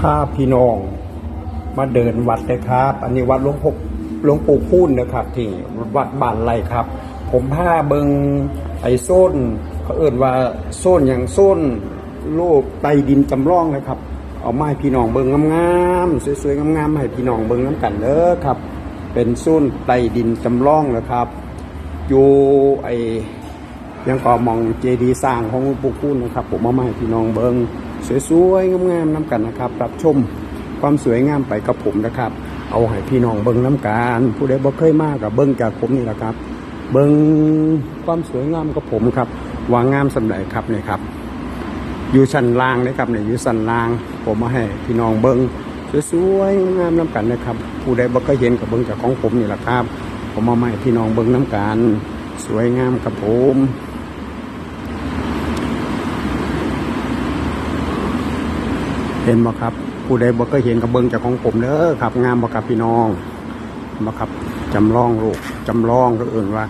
พาพี่น้อง มาเดินวัดเลยครับ อันนี้วัดหลวงพกหลวงปู่พูนนะครับ ที่วัดบ้านไรครับ ผมพาเบิงไอ้โซนเขาเอิ่นว่าโซนอย่างโซนโลกไตดินจำลองนะครับ เอาไม้พี่น้องเบิงงามๆสวยๆงามๆให้พี่น้องเบิงน้ำกันเด้อครับ เป็นโซนไตดินจำลองนะครับอยู่ไอยังก็มองเจดีสร้างของหลวงปู่คูณนะครับ ผมมาให้พี่น้องเบิง สวยๆงามๆน้ำกันนะครับ รับชมความสวยงามไปกับผมนะครับ เอาให้พี่น้องเบิงน้ำกันผู้ใดบ่เคยมากกับเบิงจากผมนี่แหละครับ เบิงความสวยงามกับผมครับวางงามสำหรับครับเนี่ยครับ อยู่ชั้นล่างนะครับเนี่ยอยู่ชั้นล่าง ผมมาให้พี่น้องเบิงสวยๆงามๆน้ำกันนะครับ ผู้ใดบ่เคยเห็นกับเบิงจากของผมนี่แหละครับ ผมมาให้พี่น้องเบิงน้ำกันสวยงามกับผม ห็นบ่ครับ ผู้ใดบ่เคยเห็นกับเบิ้งจากของผมเด้อครับ งามบ่ครับพี่น้องบ่ครับจำลองลูกจำลองก็เอื่นว่า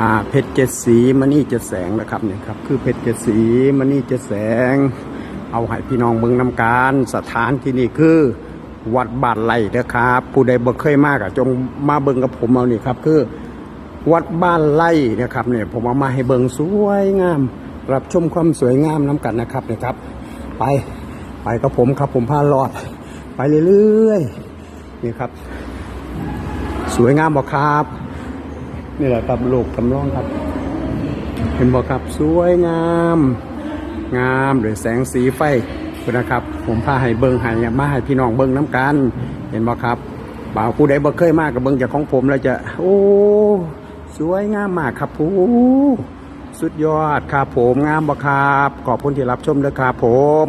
อ่าเพชรเจ็ดสีมณีเจ็ดแสงนะครับเนี่ยครับ คือเพชรเจ็ดสีมณีเจ็ดแสง เอาให้พี่น้องเบิ่งน้ำการสถานที่นี่คือวัดบ้านไร่เด้อครับ ผู้ใดบ่เคยมากอะจงมาเบิ่งกับผมเอานี่ครับ คือวัดบ้านไร่นะครับเนี่ยผมเอามาให้เบิงสวยงาม รับชมความสวยงามน้ำกันนะครับเนี่ยครับ ไป ไปกับผมครับผมพาลอด ไปเรื่อยๆนี่ครับ สวยงามบ่ครับ นี่แหละครับลูกจำลองครับ เห็นบ่ครับสวยงาม งามด้วยแสงสีไฟคุณนะครับ ผมพาให้เบิ้งให้มาให้พี่น้องเบิ้งน้ำกัน เห็นบ่ครับบ่าวผู้ใดบ่เคยมากกับเบิ้งจากของผมแล้วจะ โอ้สวยงามมากครับผู้สุดยอดครับผมงามบ่ครับ ขอบคุณที่รับชมด้วยครับผม